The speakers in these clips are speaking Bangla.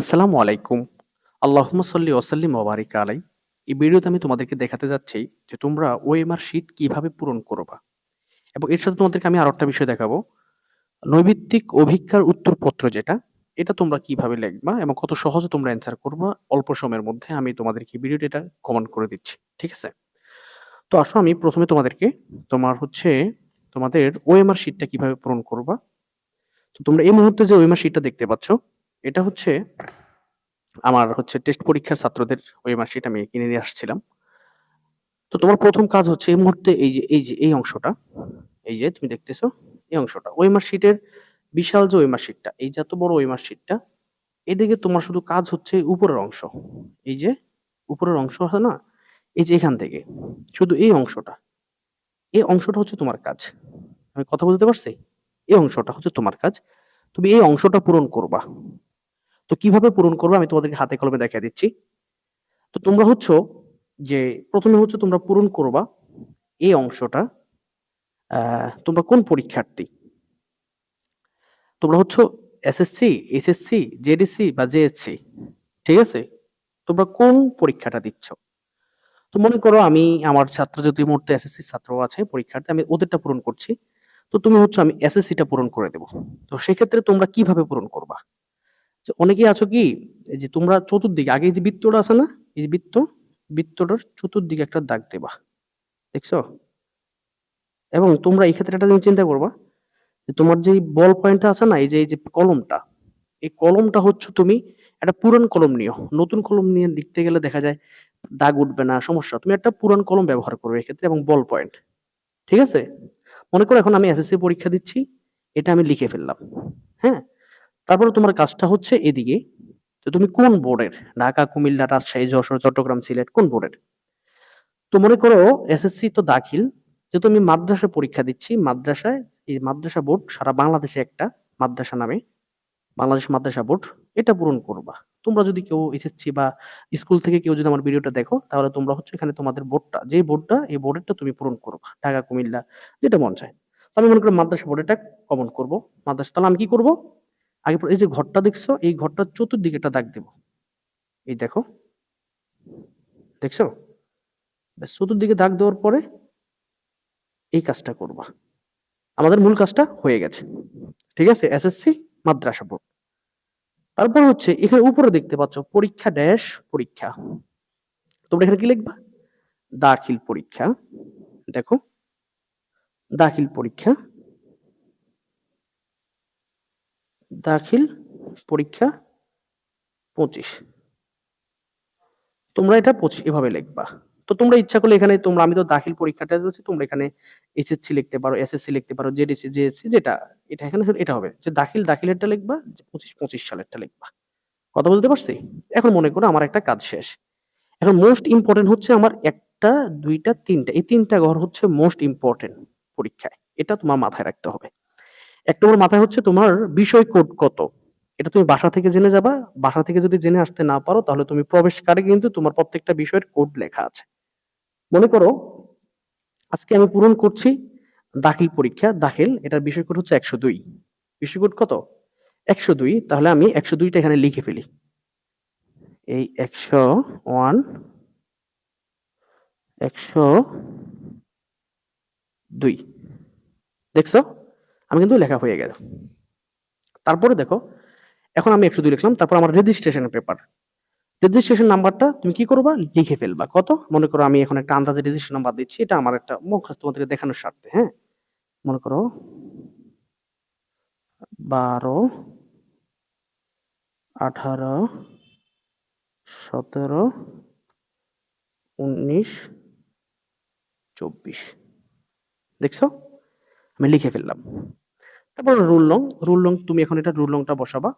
আসসালামু আলাইকুম। আল্লাহুম্মা সাল্লি ওয়া সাল্লিম ওয়া বারিক আলাই। এই ভিডিওতে আমি তোমাদেরকে দেখাতে যাচ্ছি যে তোমরা ওএমআর শিট কীভাবে পূরণ করবা। এবং এর সাথে তোমাদেরকে আমি আরও একটা বিষয় দেখাবো। নৈমিত্তিক অভিজ্ঞার উত্তরপত্র যেটা, এটা তোমরা কীভাবে লিখবা এবং কত সহজে তোমরা অ্যান্সার করবা অল্প সময়ের মধ্যে আমি তোমাদেরকে ভিডিওতে এটা কমেন্ট করে দিচ্ছি। ঠিক আছে? তো আসো আমি প্রথমে তোমাদেরকে তোমার হচ্ছে তোমাদের ওএমআর শিটটা কীভাবে পূরণ করবা। তো তোমরা এই মুহূর্তে যে ওএমআর শিটটা দেখতে পাচ্ছ, এটা হচ্ছে আমার হচ্ছে টেস্ট পরীক্ষার ছাত্রদের ওএমআর শিট আমি কিনে নিয়ে আসছিলাম। তো তোমার প্রথম কাজ হচ্ছে এই মুহূর্তে এই যে এই যে এই অংশটা, এই যে তুমি দেখতেছো এই অংশটা। ওএমআর শিটের বিশাল যে ওএমআর শিটটা, এই যে এত বড় ওএমআর শিটটা, এদিকে তোমার শুধু কাজ হচ্ছে উপরের অংশ। এই যে উপরের অংশ আছে না? এই যে এখান থেকে শুধু এই অংশটা। এই অংশটা হচ্ছে তোমার কাজ। আমি কথা বলতে পারছি? এই অংশটা হচ্ছে তোমার কাজ। তুমি এই অংশটা পূরণ করবা। তো কীভাবে পূরণ করবা আমি তোমাদেরকে হাতে কলমে দেখায় দিচ্ছি। তো তোমরা হচ্ছ যে ১ম এ হচ্ছে তোমরা পূরণ করবা এই অংশটা। তোমরা কোন পরীক্ষার্থী? তোমরা হচ্ছ এসএসসি, এইচএসসি, জেডিসি বা জেএসসি। ঠিক আছে? তোমরা কোন পরীক্ষাটা দিচ্ছ? তো মনে করো আমি আমার ছাত্র যদি মুহূর্তে এসএসসি ছাত্র আছে পরীক্ষার্থী, আমি ওদেরটা পূরণ করছি। তো তুমি হচ্ছে আমি এসএসসিটা পূরণ করে দেব। তো সেক্ষেত্রে তোমরা কীভাবে পূরণ করবা? যে অনেকেই আছো কি এই যে তোমরা চতুর্দিকে আগে যে বৃত্তটা আছে না? এই যে বৃত্ত, বৃত্তটার চতুর্দিকে একটা দাগ দেবা। দেখছ? এবং তোমরা এই ক্ষেত্রে একটা চিন্তা করবা যে তোমার যেই বল পয়েন্টটা আছে না? এই যে এই যে কলমটা, এই কলমটা হচ্ছে তুমি একটা পুরান কলম নিও। নতুন কলম নিয়ে লিখতে গেলে দেখা যায় দাগ উঠবে না, সমস্যা। তুমি একটা পুরান কলম ব্যবহার করবে এক্ষেত্রে এবং বল পয়েন্ট। ঠিক আছে? মনে করো এখন আমি এসএসসি পরীক্ষা দিচ্ছি, এটা আমি লিখে ফেললাম। হ্যাঁ? তারপরে তোমার কাজটা হচ্ছে এদিকে। তো তুমি কোন বোর্ডের? ঢাকা, কুমিল্লা, রাজশাহী, যশোর, চট্টগ্রাম, সিলেট কোন বোর্ডের? তো মনে করো এসএসসি তো দাখিল। যেহেতু আমি মাদ্রাসায় পরীক্ষা দিচ্ছি, মাদ্রাসায় এই মাদ্রাসা বোর্ড সারা বাংলাদেশে একটা মাদ্রাসা নামে, বাংলাদেশ মাদ্রাসা বোর্ড, এটা পূরণ করবা। তোমরা যদি কেউ এসএসসি বা স্কুল থেকে কেউ যদি আমার ভিডিওটা দেখো, তাহলে তোমরা হচ্ছে এখানে তোমাদের বোর্ডটা, যে বোর্ডটা এই বোর্ডেরটা তুমি পূরণ করবা। ঢাকা, কুমিল্লা যেটা মন চায়। আমি মনে করি মাদ্রাসা বোর্ডেরটা কমন করব। মাদ্রাসা তাহলে আমি কি করব? আগে এই যে ঘরটা দেখছ, এই ঘরটার চতুর্দিকে একটা দাগ দেব। এই দেখো। দেখছ? চতুর্দিকে দাগ দেওয়ার পরে এই কাজটা করবা। আমাদের মূল কাজটা হয়ে গেছে। ঠিক আছে? এসএসসি মাদ্রাসা বোর্ড। তারপর হচ্ছে এখানে উপরে দেখতে পাচ্ছ পরীক্ষা ড্যাশ পরীক্ষা। তোমরা এখানে কি লিখবা? দাখিল পরীক্ষা। দেখো। দাখিল পরীক্ষা। দাখিল পরীক্ষা ২৫ তোমরা এটা ২৫ এভাবে লিখবা। তো তোমরা ইচ্ছা করলে এখানে তোমরা আমি তো দাখিল পরীক্ষাটা বলছি, তোমরা এখানে এইচএসসি লিখতে পারো, এসএসসি লিখতে পারো, জেডিসি, জেএসসি যেটা এটা এখানে এটা হবে। যে দাখিল দাখিলেরটা লিখবা, ২৫ ২৫ সালেরটা লিখবা। কথা বুঝতে পারছি? এখন মনে করো আমার একটা কাজ শেষ। এখন মোস্ট ইম্পোর্টেন্ট হচ্ছে আমার ১ টা, ২ টা, ৩ টা। এই তিনটা ঘর হচ্ছে মোস্ট ইম্পোর্টেন্ট পরীক্ষায়। এটা তোমার মাথায় রাখতে হবে। ১ নম্বর মাথায় হচ্ছে তোমার বিষয় কোড কত? এটা তুমি বাসা থেকে জেনে যাবা। বাসা থেকে যদি জেনে আসতে না পারো তাহলে তুমি প্রবেশ কার্ডে কিন্তু তোমার প্রত্যেকটা বিষয়ের কোড লেখা আছে। মনে করো আজকে আমি পূরণ করছি দাখিল পরীক্ষা, দাখিল এটার বিষয় কোড হচ্ছে ১০২ বিষয় কোড কত? ১০২ তাহলে আমি ১০২ টা এখানে লিখে ফেলি। এই ১০১ ১০২ দেখছ? আমি কিন্তু লেখা হয়ে গেল। তারপরে দেখো, এখন আমি ১০২ লিখলাম। তারপর আমার রেজিস্ট্রেশন পেপার। রেজিস্ট্রেশন নাম্বারটা তুমি কি করবা? লিখে ফেলবা। কত? মনে করো আমি এখন একটা আন্দাজে রেজিস্ট্রেশন নাম্বার দিচ্ছি। এটা আমার একটা মুখস্থ তোমাদেরকে দেখানোর স্বার্থে, হ্যাঁ? মনে করো ১২ ১৮ ১৭ ১৯ ২৪ দেখছ? আমি লিখে ফেললাম। তারপর রুল লং, রুল লং তুমি এখন এটা রুল লংটা বসাবা।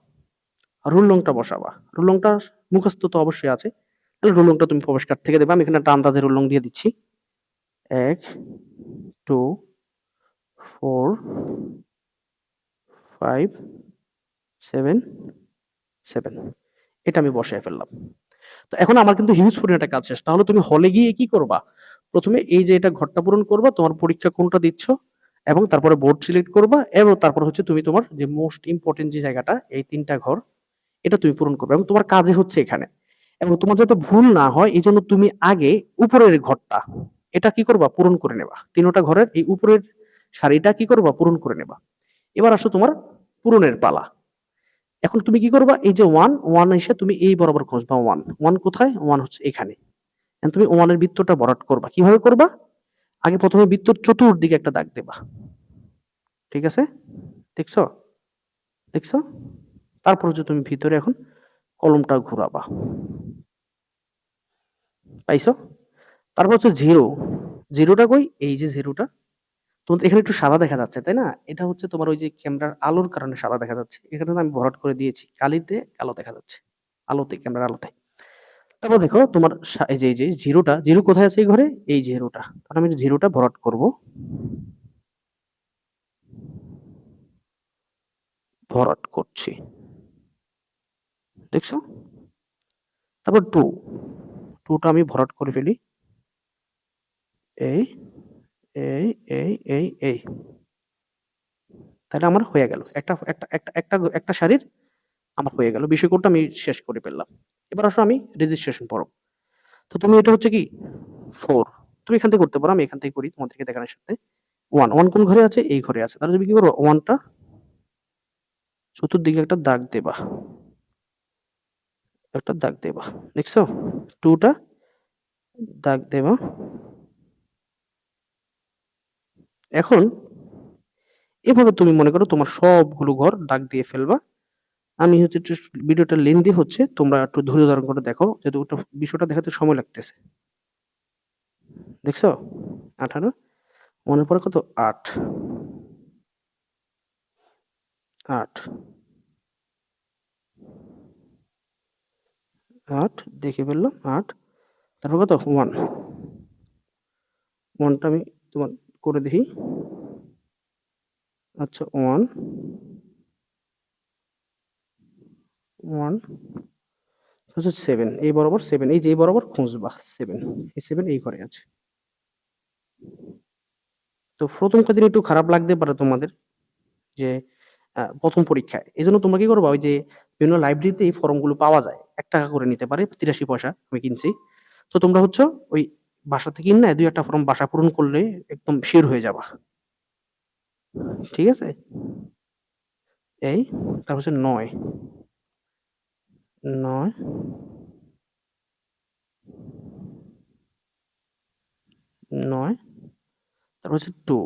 রুল লংটা বসাবা। রুল লংটা মুখস্থ তো অবশ্যই আছে। তাহলে রুল লংটা তুমি প্রবেশ থেকে দেবে আমি এখানে একটা আন্দাজে রুল লং দিয়ে দিচ্ছি। ১ ২ ৪ ৫ ৭ ৭ এটা আমি বসায় ফেললাম। তো এখন আমার কিন্তু হিউজ পরিমাণে একটা কাজ শেষ। তাহলে তুমি হলে গিয়ে কি করবা? প্রথমে এই যে এটা ঘরটা পূরণ করবা, তোমার পরীক্ষা কোনটা দিচ্ছ এবং তারপরে বোর্ড সিলেক্ট করবা এবং তারপর হচ্ছে তুমি তোমার যে মোস্ট ইম্পোর্টেন্ট যে জায়গাটা এই তিনটা ঘর, এটা তুমি পূরণ করবে এবং তোমার কাজে হচ্ছে এখানে। এবং তোমার যাতে ভুল না হয় এই জন্য তুমি আগে উপরের ঘরটা এটা কি করবা? পূরণ করে নেবা। ৩ টা ঘরের এই উপরের সারিটা কি করবা? পূরণ করে নেবা। এবার আসো তোমার পূরণের পালা। এখন তুমি কি করবা? এই যে 1, 1 এসে তুমি এই বরাবর খুঁজবা 1, 1 কোথায়? ওয়ান হচ্ছে এখানে। তুমি ওয়ানের বৃত্তটা ভরাট করবা। কীভাবে করবা? আগে ১ম এ বৃত্তর চতুর্দিকে একটা দাগ দেবা। ঠিক আছে? দেখছ? দেখছ? তারপর হচ্ছে তুমি ভিতরে এখন কলমটা ঘুরাবা। পাইছো? তারপর হচ্ছে জিরো জিরোটা কই? এই যে 0 টা। তোমাদের এখানে একটু সাদা দেখা যাচ্ছে, তাই না? এটা হচ্ছে তোমার ওই যে ক্যামেরার আলোর কারণে সাদা দেখা যাচ্ছে। এখানে আমি ভরাট করে দিয়েছি। কালিতে কালো দেখা যাচ্ছে। আলোতে, ক্যামেরার আলোতে। তারপর দেখো তোমার এই যে, এই যে 0 টা, 0 কোথায় আছে এই ঘরে? এই 0 টা। তাহলে আমি 0 টা ভরাট করব। ভরাট করছি। দেখছ? তারপর 2, 2 টা আমি ভরাট করে ফেলি। এই, এই, এই, এই, এই। তাহলে আমার হয়ে গেল। একটা একটা একটা একটা সারির আমার হয়ে গেল। বিষয় আমি শেষ করে ফেললাম। এবার আসো আমি রেজিস্ট্রেশন পড়ব। তো তুমি এটা হচ্ছে কি ফোর তুমি এখান থেকে করতে পারো। আমি এখান থেকে করি তোমাদেরকে দেখানোর সাথে। 1, 1 কোন ঘরে আছে? এই ঘরে আছে। তাহলে তুমি কি করবা? 1 টা চতুর্দিকে একটা দাগ দেবা। একটা দাগ দেবা। দেখছ? 2 টা দাগ দেবা। এখন এভাবে তুমি মনে করো তোমার সবগুলো ঘর দাগ দিয়ে ফেলবা। আমি হচ্ছে একটু ভিডিওটা লেন্দি হচ্ছে। তোমরা একটু ধৈর্য ধারণ করে দেখো। যেহেতু ওটা বিষয়টা দেখাতে সময় লাগতেছে। দেখছ? 18 1 এর পরে কত? 8 8 8 দেখে ফেললাম, আট তারপর কত? ওয়ান ওয়ানটা আমি তোমার করে দেখি। আচ্ছা 1 1 হচ্ছে 7 এই বরাবর 7 এই যে এই বরাবর খুঁজবা 7 এই 7 এই ঘরে আছে। তো ১ম কদিন একটু খারাপ লাগতে পারে তোমাদের যে ১ম পরীক্ষায়। এজন্য তোমরা কি করবা? ওই যে বিভিন্ন লাইব্রেরিতে এই ফর্মগুলো পাওয়া যায়। ৳১ করে নিতে পারে ৮৩ পয়সা আমি কিনছি। তো তোমরা হচ্ছে ওই বাসা থেকে কিনে ২-১ টা ফর্ম বাসায় পূরণ করলে একদম সিওর হয়ে যাবা। ঠিক আছে? এই, তারপর হচ্ছে ৯ 9 9 তারপর হচ্ছে 2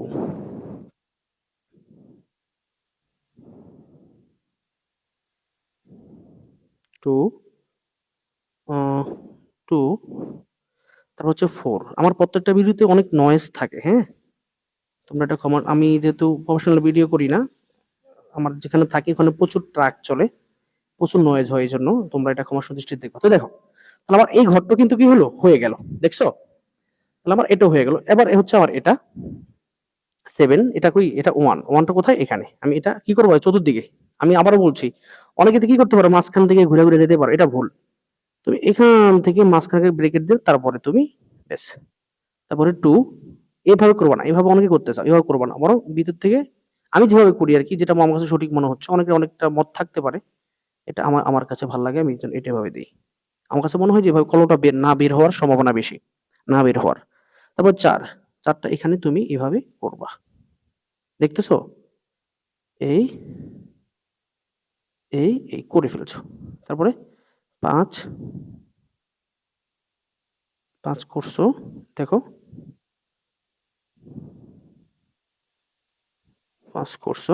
2 আ 2 তারপর হচ্ছে ফোর আমার প্রত্যেকটা ভিডিওতে অনেক নয়েজ থাকে, হ্যাঁ? তোমরা এটা কমন আমি যেহেতু প্রফেশনাল ভিডিও করি না, আমার যেখানে থাকি ওখানে প্রচুর ট্রাক চলে। প্রচুর নয়েজ হয় এই জন্য তোমরা এটা ক্ষমা সুদৃষ্টিতে দেখবা। তো দেখো, তাহলে আমার এই ঘরটা কিন্তু কি হলো? হয়ে গেল। দেখছ? তাহলে আমার এটা হয়ে গেল। এবার হচ্ছে আমার এটা সেভেন এটা কই? এটা ওয়ান ওয়ানটা কোথায়? এখানে। আমি এটা কি করব চতুর্দিকে। আমি আবারও বলছি, অনেকে কি করতে পারো? মাঝখান থেকে ঘুরে, ঘুরে যেতে পারো। এটা ভুল। তুমি এখান থেকে মাঝখানে ব্রেকেট দিয়ে তারপরে তুমি ব্যাস। তারপরে টু এভাবে করবা না। এভাবে অনেকে করতে চাও। এভাবে করব না। বরং ভিতর থেকে আমি যেভাবে করি আর কি যেটা আমার কাছে সঠিক মনে হচ্ছে। অনেকের অনেকটা মত থাকতে পারে। এটা আমার আমার কাছে ভালো লাগে। আমি এটা এভাবে দেই। আমার কাছে মনে হয় যে এভাবে কলমটা বের না বের হওয়ার সম্ভাবনা বেশি। না বের হওয়ার। তারপর ৪ ৪ টা এখানে তুমি এভাবে করবা। দেখতেছো? এই এই, এই করে ফেলেছো। তারপরে ৫ ৫ করছ। দেখো। পাঁচ করছ।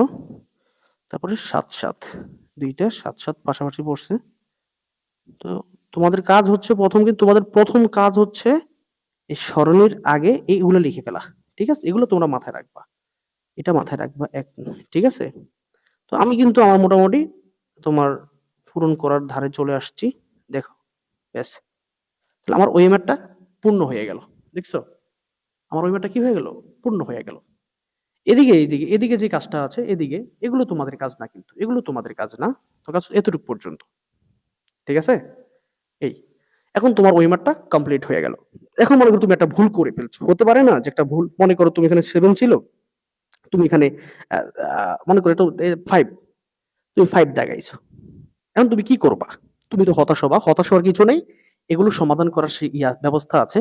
তারপরে ৭ ৭ ২ সাত ৭ ৭ পাশাপাশি পড়ছে। তো তোমাদের কাজ হচ্ছে প্রথম কিন্তু তোমাদের প্রথম কাজ হচ্ছে এই স্মরণের আগে এইগুলো লিখে ফেলা। ঠিক আছে? এগুলো তোমরা মাথায় রাখবা। এটা মাথায় রাখবা ১ ঠিক আছে? তো আমি কিন্তু আমার মোটামুটি তোমার পূরণ করার ধারে চলে আসছি। দেখো। ব্যাস। তাহলে আমার ওই ওয়েমারটা পূর্ণ হয়ে গেল। দেখছ? আমার ওয়েমারটা কি হয়ে গেল? পূর্ণ হয়ে গেল। এদিকে, এদিকে, এদিকে যে কাজটা আছে এদিকে, এগুলো তোমাদের কাজ না কিন্তু। এগুলো তোমাদের কাজ না। তো কাজ এতটুক পর্যন্ত। ঠিক আছে? এই। এখন তোমার ওই ওয়েমারটা কমপ্লিট হয়ে গেল। এখন মনে করো তুমি একটা ভুল করে ফেলছো। হতে পারে না যে একটা ভুল মনে করো তুমি এখানে 7 ছিল। তুমি এখানে মনে করো এটা এ 5 তুমি ফাইভ দাগাইছো। এখন তুমি কি করবা তুমি তো হতাশ হবা হতাশ হওয়ার কিছু নেই এগুলো সমাধান করার ইয়া ব্যবস্থা আছে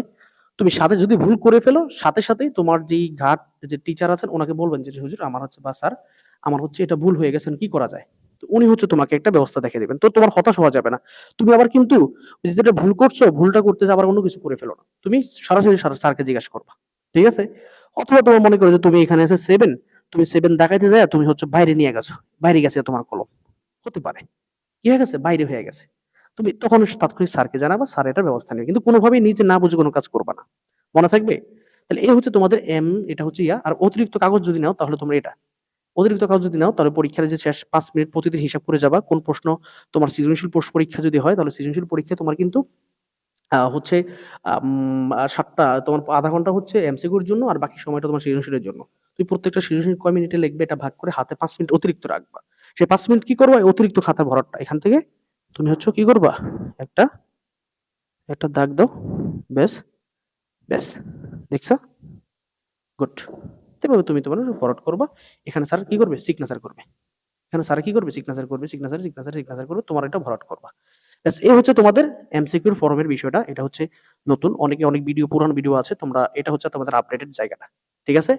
তুমি সাথে যদি ভুল করে ফেলো, সাথে সাথেই তোমার যেই ঘাট, যে টিচার আছেন, ওনাকে বলবেন যে হুজুর, আমার হচ্ছে বা স্যার আমার হচ্ছে এটা ভুল হয়ে গেছেন কি করা যায়? তো উনি হচ্ছে তোমাকে একটা ব্যবস্থা দেখে দিবেন। তো তোমার হতাশ হওয়া যাবে না। তুমি আবার কিন্তু যেটা ভুল করছ, ভুলটা করতে আবার অন্য কিছু করে ফেলো না। তুমি সরাসরি স্যার- স্যারকে জিজ্ঞাসা করবা। ঠিক আছে? অথবা তোমার মনে করো যে, তুমি এখানে এসে সেভেন তুমি সেভেন দেখাইতে যায় তুমি হচ্ছে বাইরে নিয়ে গেছো, বাইরে গেছে তোমার কলম। হতে পারে। কি হয়ে গেছে? বাইরে হয়ে গেছে। তুমি তখন তাৎক্ষণিক স্যারকে জানাবা, স্যার এটার ব্যবস্থা নেবে। কিন্তু কোনোভাবেই নিজে না বুঝে কোনো কাজ করবা না। মনে থাকবে? তাহলে এই হচ্ছে তোমাদের এম, এটা হচ্ছে ইয়া। আর অতিরিক্ত কাগজ যদি নাও, তাহলে তোমরা এটা। অতিরিক্ত কাগজ যদি নাও, তাহলে পরীক্ষার যে শেষ পাঁচ মিনিট প্রতিদিন হিসাব করে যাবা, কোন প্রশ্ন তোমার সৃজনশীল প্রশ্ন পরীক্ষা যদি হয়, তাহলে সৃজনশীল পরীক্ষা তোমার কিন্তু হচ্ছে সাতটা, তোমার আধা ঘণ্টা হচ্ছে এমসিকিউর জন্য, আর বাকি সময়টা তোমার সৃজনশীলের জন্য। তুমি প্রত্যেকটা সৃজনশীল কয় মিনিটে লিখবে, এটা ভাগ করে হাতে পাঁচ মিনিট অতিরিক্ত রাখবা। সেই পাঁচ মিনিট কি করবা? অতিরিক্ত খাতা ভরাটটা, এখান থেকে তুমি হচ্ছে কি করবা? একটা একটা দাগ দাও। ব্যাস ব্যাস। দেখছ? গুড। এভাবে তুমি তোমার ভরাট করবা। এখানে স্যার কি করবে? সিগনেচার করবে। এখানে স্যার কি করবে? সিগনেচার করবে সিগনেচার সিগনেচার সিগনেচার করবে তোমার এটা ভরাট করবা। ব্যাস, এই হচ্ছে তোমাদের এমসিকিউর ফর্মের বিষয়টা। এটা হচ্ছে নতুন। অনেকে অনেক ভিডিও পুরানো ভিডিও আছে। তোমরা এটা হচ্ছে তোমাদের আপডেটেড জায়গাটা। ঠিক আছে?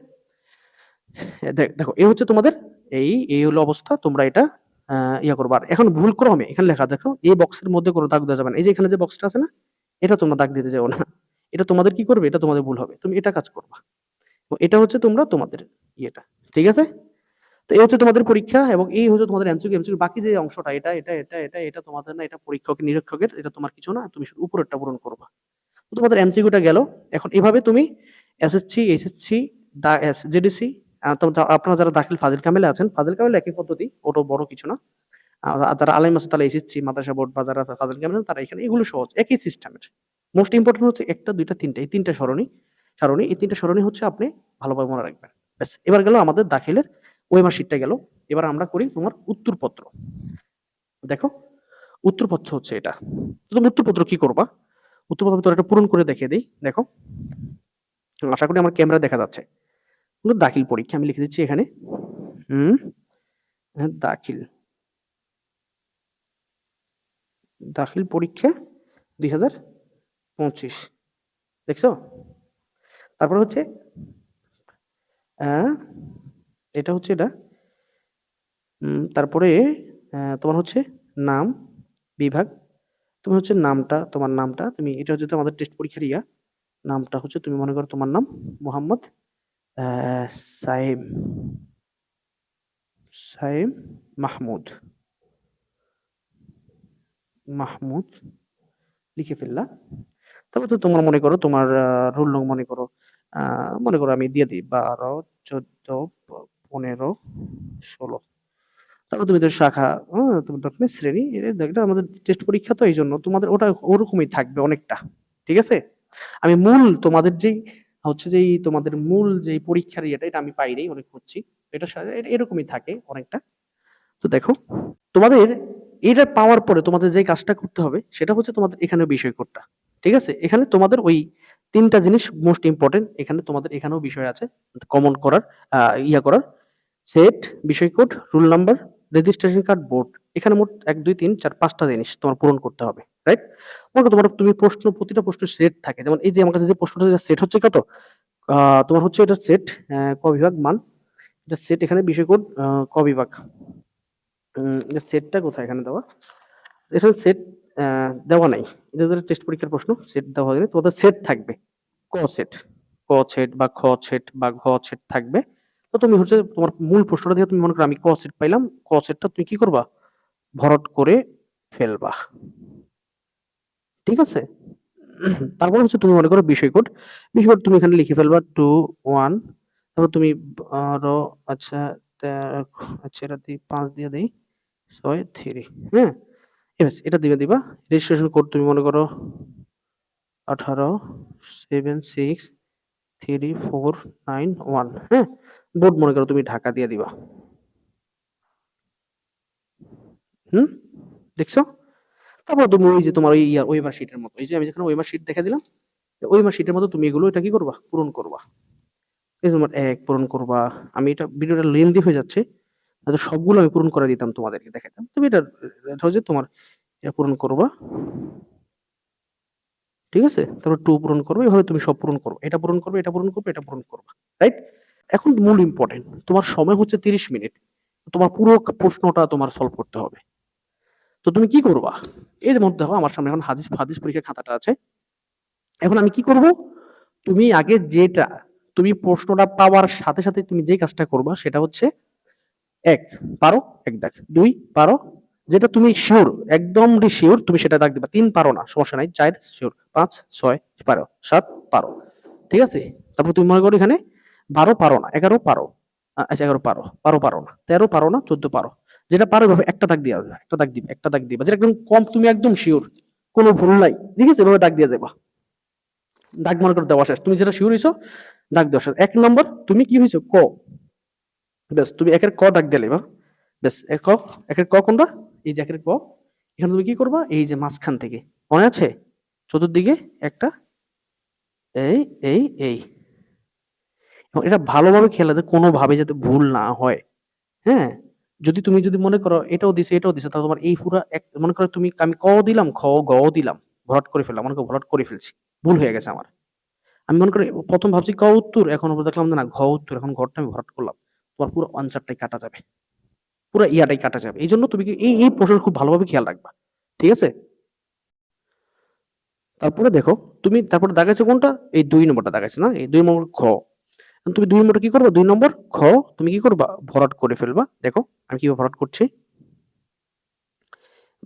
দেখ- এই হচ্ছে তোমাদের এই এই হলো অবস্থা। তোমরা এটা ইয়া করবা। আর এখন ভুল ক্রমে এখানে লেখা, দেখো, এই বক্সের মধ্যে কোনো দাগ দেওয়া যাবে না। এই যে এখানে যে বক্সটা আছে না, এটা তোমরা দাগ দিতে যাও না। এটা তোমাদের কি করবে? এটা তোমাদের ভুল হবে। তুমি এটা কাজ করবা। এটা হচ্ছে তোমরা তোমাদের ইয়েটা। ঠিক আছে? তো এই হচ্ছে তোমাদের পরীক্ষা এবং এই হচ্ছে তোমাদের এমসিকিউ এমসিকিউ বাকি যে অংশটা, এটা এটা এটা এটা এটা তোমাদের না, এটা পরীক্ষকের, নিরীক্ষকের, এটা তোমার কিছু না, তুমি উপরেরটা পূরণ করবা। তো তোমাদের এমসিকিউটা গেল। এখন এভাবে তুমি এসএসসি এইচএসসি দা এস জেডিসি আপনারা যারা দাখিল ফাজিল কামেলে আছেন, ফাজিল কামেল একই পদ্ধতি, ওটা বড় কিছু না। যারা আলাই মাসুদ তারা এসএসসি, মাদ্রাসা বোর্ড বা যারা ফাজিল কামেল তারা এখানে এগুলো সহজ, একই সিস্টেমের। মোস্ট ইম্পর্টেন্ট হচ্ছে একটা, দুইটা, তিনটা, এই তিনটা সরণি, সারণী, এই তিনটা সরণি হচ্ছে আপনি ভালোভাবে মনে রাখবেন। ব্যাস, এবার গেল আমাদের দাখিলের ওয়েমার শিটটা গেল। এবার আমরা করি তোমার উত্তরপত্র। দেখো, উত্তরপত্র হচ্ছে এটা। তুমি উত্তরপত্র কি করবা? উত্তরপত্র তোর একটা পূরণ করে দেখিয়ে দিই। দেখো, আশা করি আমার ক্যামেরা দেখা যাচ্ছে। দাখিল পরীক্ষা আমি লিখে দিচ্ছি এখানে। হুম হ্যাঁ, দাখিল। দাখিল পরীক্ষা দুই হাজার পঁচিশ দেখছ? তারপর হচ্ছে এটা হচ্ছে এটা। তারপরে তোমার হচ্ছে নাম বিভাগ। তুমি হচ্ছে নামটা তোমার নামটা তুমি এটা হচ্ছে আমাদের টেস্ট পরীক্ষার ইয়া। নামটা হচ্ছে তুমি মনে করো তোমার নাম মোহাম্মদ সাইম সাইম মাহমুদ। মাহমুদ, লিখে ফেললা। তারপর তো তোমার মনে করো, তোমার রোল নং মনে করো মনে করো আমি দিয়ে দিই, বারো, চোদ্দ পনেরো, ষোলো। তারপর তুমি তো শাখা হ্যাঁ তোমার দক্ষিণের শ্রেণি এটা আমাদের টেস্ট পরীক্ষা তো এই জন্য তোমাদের ওটা ওরকমই থাকবে অনেকটা, ঠিক আছে? আমি মূল তোমাদের যেই হচ্ছে যেই তোমাদের মূল যে পরীক্ষার ইয়েটা, এটা আমি পাইনি, অনেক খুঁজছি। এটা এরকমই থাকে অনেকটা। তো দেখো, তোমাদের এটা পাওয়ার পরে তোমাদের যে কাজটা করতে হবে, সেটা হচ্ছে তোমাদের এখানে বিষয় কোডটা ঠিক আছে? এখানে তোমাদের ওই তিনটা জিনিস মোস্ট ইম্পর্টেন্ট এখানে তোমাদের এখানেও বিষয় আছে কমন করার ইয়া করার। সেট বিষয় code roll number registration card board এখানে মোট এক, দুই, তিন, চার, পাঁচটা জিনিস তোমার পূরণ করতে হবে। রাইট মনে তোমার, তুমি প্রশ্ন, প্রতিটা প্রশ্নের সেট থাকে। যেমন এই যে আমার কাছে যে প্রশ্নটা সেট হচ্ছে কত? তোমার হচ্ছে এটা সেট ক বিভাগ? মান? এটা সেট এখানে বিষয় কোড ক বিভাগ? সেটটা কোথায়? এখানে দেওয়া। এখানে সেট দেওয়া নাই। এটা টেস্ট পরীক্ষার প্রশ্ন সেট দেওয়া হয়নি। তোমাদের সেট থাকবে। ক সেট ক সেট বা খ সেট বা ঘ সেট থাকবে। তো তুমি হচ্ছে তোমার মূল প্রশ্নটা দিয়ে তুমি মনে করো, আমি ক সেট পাইলাম। ক সেটটা তুমি কি করবা? ভরট করে ফেলবা। ঠিক আছে? তারপর হচ্ছে তুমি মনে করো বিষয় কোড। বিষয় কোড তুমি এখানে লিখে ফেলবা টু ওয়ান তারপর তুমি আরও আচ্ছা আচ্ছা এটা দিই পাঁচ দিয়ে দিই, ছয় থ্রি হ্যাঁ? এটা দিবে, দিবা। রেজিস্ট্রেশন কোড তুমি মনে করো আঠারো seven six three four nine one হ্যাঁ? বোর্ড মনে করো তুমি ঢাকা দিয়ে দিবা। হুম? দেখছ? তারপর তুমি ওই যে তোমার ওই ইয়ার ওয়েমার শিটের মতো এই যে আমি যেখানে ওয়েমার শিট দেখা দিলাম ওয়েমার শিটের মতো তুমি এগুলো এটা কি করবা পূরণ করবা এই তোমার এক পূরণ করবা আমি এটা ভিডিওটা লেন্দি হয়ে যাচ্ছে হয়তো সবগুলো আমি পূরণ করে দিতাম তোমাদেরকে দেখাইতাম। তুমি এটা এটা হচ্ছে তোমার এটা পূরণ করবা। ঠিক আছে? তারপর টু পূরণ করবে। এভাবে তুমি সব পূরণ করবা। এটা পূরণ করবে, এটা পূরণ করবে, এটা পূরণ করবা। রাইট? এখন মূল ইম্পোর্টেন্ট। তোমার সময় হচ্ছে 30 মিনিট। তোমার পুরো প্রশ্নটা তোমার সলভ করতে হবে। তো তুমি কি করবা? এই যে মধ্যে দেখো আমার সামনে এখন হাদিস হাদিস পরীক্ষার খাতাটা আছে। এখন আমি কি করব? তুমি আগে যেটা তুমি প্রশ্নটা পাওয়ার সাথে, সাথে তুমি যে কাজটা করবা সেটা হচ্ছে এক পারো ১ দাগ। ২ পারো যেটা তুমি সিউর একদমই শিওর তুমি সেটা দাগ দিবা। তিন পারো না, সমস্যা নাই। চার শিওর পাঁচ ছয় পারো। সাত পারো। ঠিক আছে? তারপর তুমি মনে করো এখানে ১২ পারো না, ১১ পারো। আচ্ছা ১১ পারো। ১২ পারো না। ১৩ পারো না, ১৪ পারো। যেটা পারো একটা দাগ দিয়া যাবে। একটা দাগ দিবা, একটা দাগ দিবা। যেটা একদম কম তুমি একদম শিওর কোন ভুল নাই। ঠিক আছে? এভাবে দাগ দিয়ে যাবা। দাগ মনে করে দেওয়া শেষ। তুমি যেটা শিওর হইছো দাগ দেওয়া শেষ। ১ নম্বর তুমি কি হয়েছো ক। ব্যাস তুমি একের ক দাগ দিয়ে লাইবা। ব্যাস এক ক ১ এর ক কোনটা? এই যে একের ক। এখানে তুমি কি করবা? এই যে মাঝখান থেকে। মনে আছে? চতুর্দিকে একটা এই, এই, এই। এটা ভালোভাবে খেয়াল রাখতে কোনোভাবে যাতে ভুল না হয়। হ্যাঁ? যদি তুমি যদি মনে করো এটাও দিছে, এটাও দিছে তাহলে তোমার এই পুরা এক মনে করো তুমি আমি ক দিলাম, খ, গ দিলাম। ভরাট করে ফেললাম। মনে করো ভরাট করে ফেলছি। ভুল হয়ে গেছে আমার। আমি মনে করি ১ম ভাবছি ক উত্তর, এখন দেখলাম না ঘ উত্তর। এখন ঘরটা আমি ভরাট করলাম। তোমার পুরো আনসারটাই কাটা যাবে। পুরো ইয়াটাই কাটা যাবে। এই জন্য তুমি কি এই, এই প্রশ্ন খুব ভালোভাবে খেয়াল রাখবা। ঠিক আছে? তারপরে দেখো তুমি তারপরে দাগাইছো কোনটা? এই দুই নম্বরটা দাগাইছো না? এই দুই নম্বর খ। তুমি দুই নম্বরটা কি করবা? দুই নম্বর খ, তুমি কি করবা? ভরাট করে ফেলবা। দেখো, আমি কীভাবে ভরাট করছি।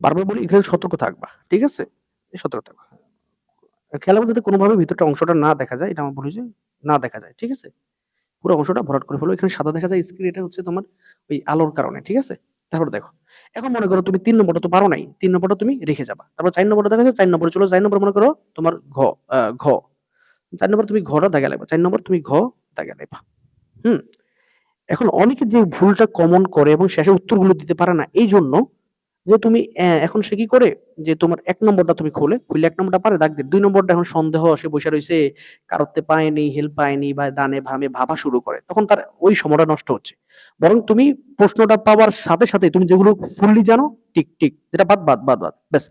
বারবার বলি, এখানে সতর্ক থাকবা। ঠিক আছে? সতর্ক থাকবা। খেয়াল রাখবা যাতে কোনোভাবে ভিতরটা অংশটা না দেখা যায়। এটা আমার ভুল হইছে। না দেখা যায়। ঠিক আছে? পুরো অংশটা ভরাট করে ফেলো। এখানে সাদা দেখা যায় স্ক্রিন এটা হচ্ছে তোমার ওই আলোর কারণে। ঠিক আছে? তারপরে দেখো। এখন মনে করো তুমি তিন নম্বরটা তো পারো নাই। তিন নম্বরটা তুমি রেখে যাবা। তারপর ৪ নম্বরটা দেখাইছো ৪ নম্বরে চলো, চার নম্বর মনে করো তোমার ঘ ঘ। চার নম্বর তুমি ঘটা দেখা লাগবে, চার নম্বর তুমি ঘ দাগায় লাইবা। হুম? এখন অনেকে যে ভুলটা কমন করে এবং শেষে উত্তরগুলো দিতে পারে না এইজন্য যে তুমি এখন সে কি করে যে তোমার ১ নম্বরটা তুমি খোলে, খুললে ১ নম্বরটা পারে দাগ দিয়ে ২ নম্বরটা এখন সন্দেহ সে বইসা রইছে, কারোতে পায়নি, হেল্প পায়নি বা ডানে বামে ভাবা শুরু করে। তখন তার ওই সময়টা নষ্ট হচ্ছে। বরং তুমি প্রশ্নটা পাওয়ার সাথে, সাথে তুমি যেগুলো ফুললি জানো টিক, টিক যেটা বাদ, বাদ, বাদ, বাদ। ব্যাস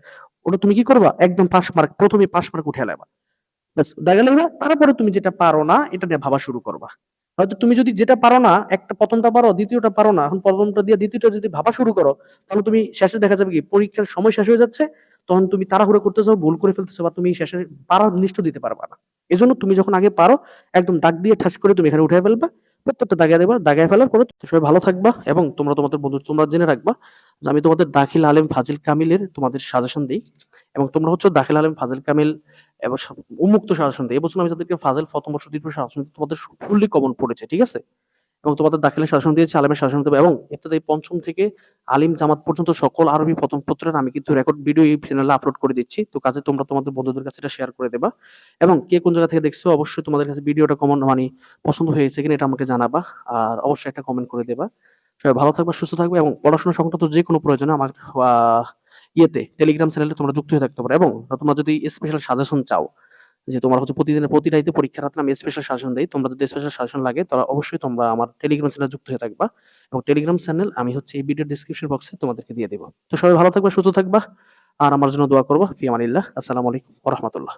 ওটা তুমি কি করবা? একদম পাস মার্ক ১ম এ পাস মার্ক উঠে লাইবা। তারপরে তুমি যেটা পারো না এটা নিয়ে ভাবা শুরু করবা। হয়তো তুমি যদি যেটা পারো না, একটা ১ম টা পারো, ২য় টা পারো না। এখন ১ম টা দিয়ে ২য় টা যদি ভাবা শুরু করো, তাহলে তুমি শেষে দেখা যাবে কি পরীক্ষার সময় শেষ হয়ে যাচ্ছে। তখন তুমি তাড়াহুড়ো করতেছো, ভুল করে ফেলতেছো বা তুমি শেষে পারার জিনিসটা দিতে পারবা না। এজন্য তুমি যখন আগে পারো একদম দাগ দিয়ে ঠাস করে তুমি এখানে উঠে ফেলবা। প্রত্যেকটা দাগায় দিবা। দাগায় ফেলার পরে সবাই ভালো থাকবা এবং তোমরা তোমাদের বন্ধু তোমরা জেনে রাখবা যে আমি তোমাদের দাখিল আলেম ফাজিল কামিলের তোমাদের সাজেশন দিই এবং তোমরা হচ্ছে দাখিল আলেম ফাজিল কামিল এবং উন্মুক্ত সাজেশন দেই। এবছর আমি যাদেরকে ফাজিল প্রথম বর্ষ, দ্বিতীয় বর্ষ তোমাদের ফুললি কমন পড়েছে। ঠিক আছে? এবং তোমাদের দাখিলের শাসন দিয়েছি, আলেমের শাসন দেব এবং ইত্যাদি ৫ম থেকে আলিম জামাত পর্যন্ত সকল আরবি প্রথম পত্রের আমি কিন্তু রেকর্ড ভিডিও এই চ্যানেলে আপলোড করে দিচ্ছি। তো কাজে তোমরা তোমাদের বন্ধুদের কাছে এটা শেয়ার করে দেবা। এবং কে কোন জায়গা থেকে দেখছ অবশ্যই তোমাদের কাছে ভিডিওটা কেমন মানে পছন্দ হয়েছে কিনা এটা আমাকে জানাবা। আর অবশ্যই একটা কমেন্ট করে দেবা। সবাই ভালো থাকবা, সুস্থ থাকবে এবং পড়াশোনা সংক্রান্ত যেকোনো প্রয়োজনে আমার ইয়েতে টেলিগ্রাম চ্যানেলে তোমরা যুক্ত হয়ে থাকতে পারো এবং তোমরা যদি স্পেশাল সাজেশন চাও যে তোমার হচ্ছে প্রতিদিনের প্রতি রাইতে পরীক্ষার রাতে আমি স্পেশাল সাজেশন দিই তোমরা যদি স্পেশাল সাজেশন লাগে তারা অবশ্যই তোমরা আমার টেলিগ্রাম চ্যানেলে যুক্ত হয়ে থাকবা। এবং টেলিগ্রাম চ্যানেল আমি হচ্ছে এই ভিডিও ডিসক্রিপশন বক্সে তোমাদেরকে দিয়ে দেবো তো সবাই ভালো থাকবা, সুস্থ থাকবা। আর আমার জন্য দোয়া করব ফি আমানিল্লাহ। আসসালামু আলাইকুম রাহমাতুল্লাহ।